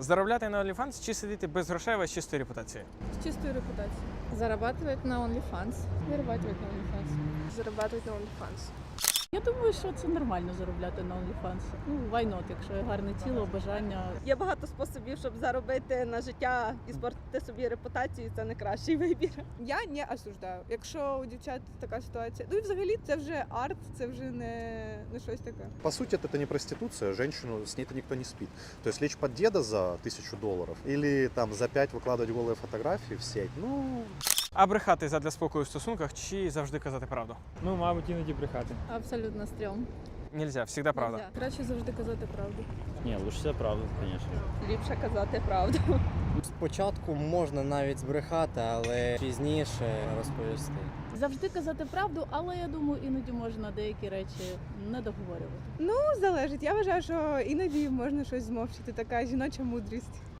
Заробляти на OnlyFans чи сидіти без грошей у вас чистої репутації? С чистой репутацией. Зарабатывать на OnlyFans. Зарабатывать на OnlyFans. Зарабатывать на OnlyFans. Я думаю, що це нормально заробляти на OnlyFans. Ну, why not, якщо є гарне тіло, бажання. Є багато способів, щоб заробити на життя і спортити собі репутацію. Це не кращий вибір. Я не осуждаю. Якщо у дівчат така ситуація, ну і взагалі це вже арт, це вже не, не щось таке. По сути, это не проституция, женщину с ней-то никто не спит. То есть лечь под деда за тысячу долларов или там за пять выкладывать голые фотографии в сеть, ну, А брехати задля спокою в стосунках чи завжди казати правду? Ну, мабуть, іноді брехати. Абсолютно стрём. Нельзя, завжди правда. Нельзя. Краще завжди казати правду. Ні, лише це правда, звісно. Ліпше казати правду. Спочатку можна навіть збрехати, але пізніше розповісти. Завжди казати правду, але я думаю, іноді можна деякі речі не договорювати. Ну, залежить. Я вважаю, що іноді можна щось змовчити. Така жіноча мудрість.